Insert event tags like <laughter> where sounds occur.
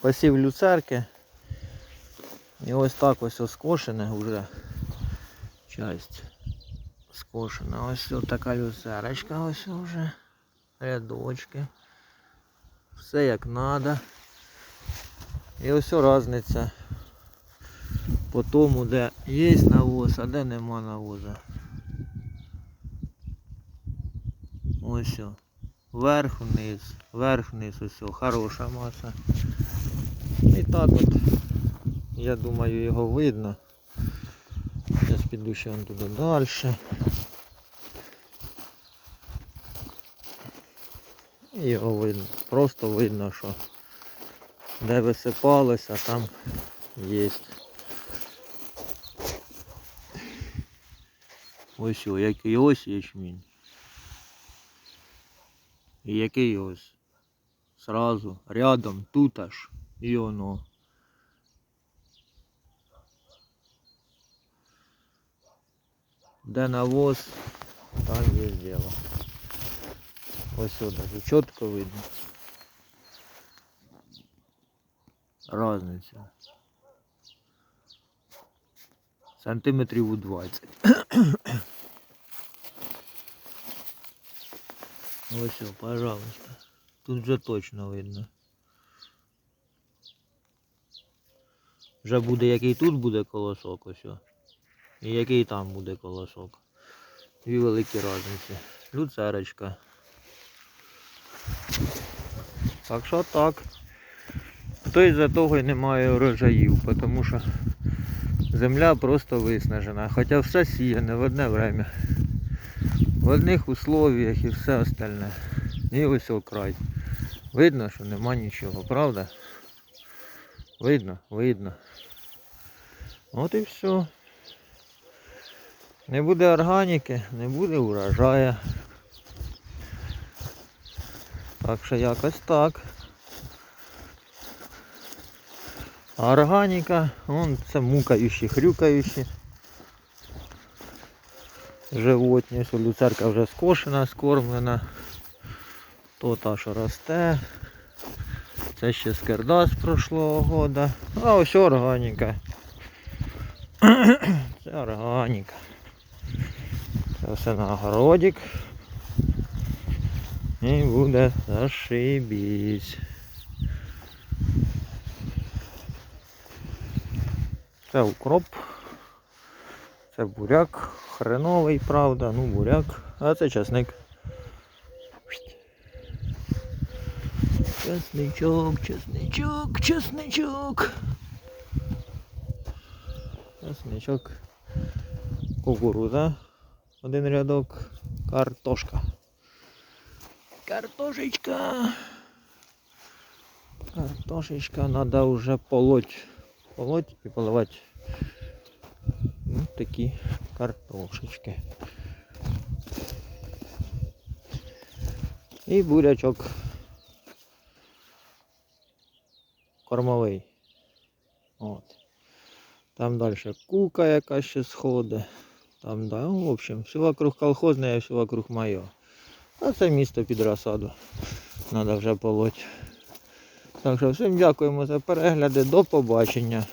Посів люцерки. І ось так ось оскошене вже часть скошена. Ось така люцерочка ось вже. Рядочки. Все як треба. І ось різниця по тому, де є навоз, а де нема навоза. Ось. Вверх вниз, вверх вниз, ось хороша маса. І так от, я думаю, його видно. Зараз піду ще вон туди далі. Його видно. Просто видно, що де висипалося, там є. Ось о, який ось ячмінь. І який ось. Сразу, рядом, тут аж. І воно. Де навоз, там є діло. Ось сюди, чітко видно. Разниця. Сантиметрів у 20. Ось, пожалуйста. Тут вже точно видно. Вже буде який тут буде колосок ось. І який там буде колосок. Дві великі різниці. Люцерочка. Так що так. То із-за того й немає урожаїв, тому що земля просто виснажена. Хоча все сіяне в одне время. В одних условиях і все остальне. І ось окрай. Видно, що нема нічого, правда? Видно, видно. От і все. Не буде органіки, не буде урожаю. Так що якось так. Органіка, вон це мукаючі, хрюкаючі. Животні, що люцерка вже скошена, скормлена. То та, що росте. Це ще скерда з прошлого года. А ось органіка. <clears throat> Це органіка. Це все на огородик. І буде зашибісь. Це укроп. Це буряк. Хреновий, правда, ну буряк. А це часник. Часничок, часничок, часничок. Часничок. Кукуруза. Один рядок. Картошка. Картошечка. Картошечка надо уже полоть. Полоть и поливать. Такі картошечки. І бурячок. Кормовий. От. Там далі кука яка ще сходить. Там, да, в общем, все вокруг колхозне, а все вокруг моє. А це місто під розсаду. Треба вже полоть. Так що всім дякуємо за перегляди. До побачення.